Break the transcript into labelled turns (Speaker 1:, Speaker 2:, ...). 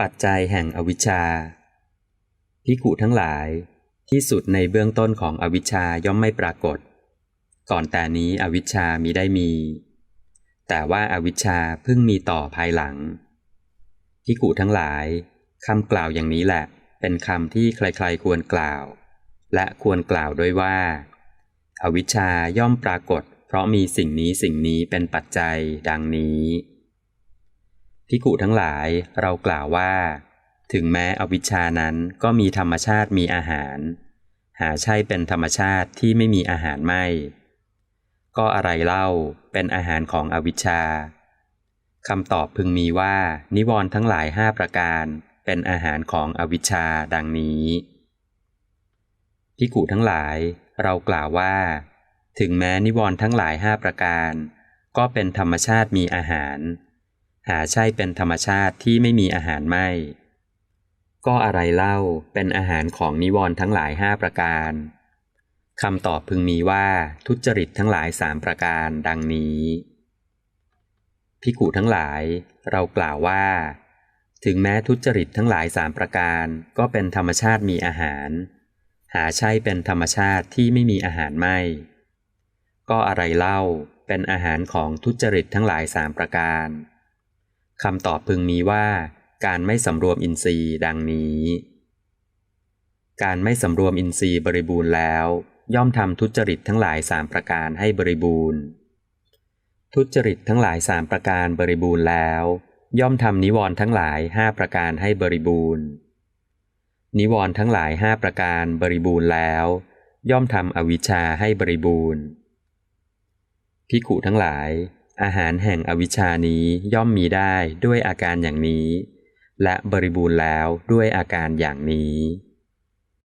Speaker 1: ปัจจัยแห่งอวิชชาพิกุทั้งหลาย ที่สุดในเบื้องต้นของอวิชชาย่อมไม่ปรากฏ ก่อนแต่นี้อวิชชามีได้มี แต่ว่าอาวิชชาเพิ่งมีต่อภายหลังพิกุทั้งหลายคำกล่าวอย่างนี้แหละ เป็นคำที่ใครๆควรกล่าว และควรกล่าวด้วยว่า อวิชชาย่อมปรากฏ เพราะมีสิ่งนี้สิ่งนี้เป็นปัจจัยดังนี้ พิกุทั้งหลายเรากล่าวว่า ถึงแม้อวิชชานั้นก็มีธรรมชาติมีอาหาร หาใช่เป็นธรรมชาติที่ไม่มีอาหารไม่ ก็อะไรเล่าเป็นอาหารของอวิชชาคำตอบพึงมีว่า นิวรณ์ทั้งหลายห้าประการเป็นอาหารของอวิชชาดังนี้พิกุทั้งหลายเรากล่าวว่า ถึงแม้นิวรณ์ทั้งหลายห้าประการ ก็เป็นธรรมชาติมีอาหาร หาใช่เป็นธรรมชาติที่ไม่มีอาหารไม่ ก็อะไรเล่าเป็นอาหารของนิวรณ์ทั้งหลายห้าประการคำตอบพึงมีว่าทุจริตทั้งหลายสามประการดังนี้พิกุทั้งหลายเรากล่าวว่า ถึงแม้ทุจริตทั้งหลายสามประการก็เป็นธรรมชาติมีอาหาร หาใช่เป็นธรรมชาติที่ไม่มีอาหารไม่ ก็อะไรเล่าเป็นอาหารของทุจริตทั้งหลายสามประการ คำตอบพึงมีว่า การไม่สำรวมอินทรีย์ดังนี้ การไม่สำรวมอินทรีย์บริบูรณ์แล้ว ย่อมทำทุจริตทั้งหลายสามประการให้บริบูรณ์ ทุจริตทั้งหลายสามประการบริบูรณ์แล้ว ย่อมทำนิวรณ์ทั้งหลายห้าประการให้บริบูรณ์ นิวรณ์ทั้งหลายห้าประการบริบูรณ์แล้ว ย่อมทำอวิชชาให้บริบูรณ์พิขุทั้งหลาย อาหารแห่งอวิชานี้ย่อมมีได้ด้วยอาการอย่างนี้ และบริบูรณ์แล้วด้วยอาการอย่างนี้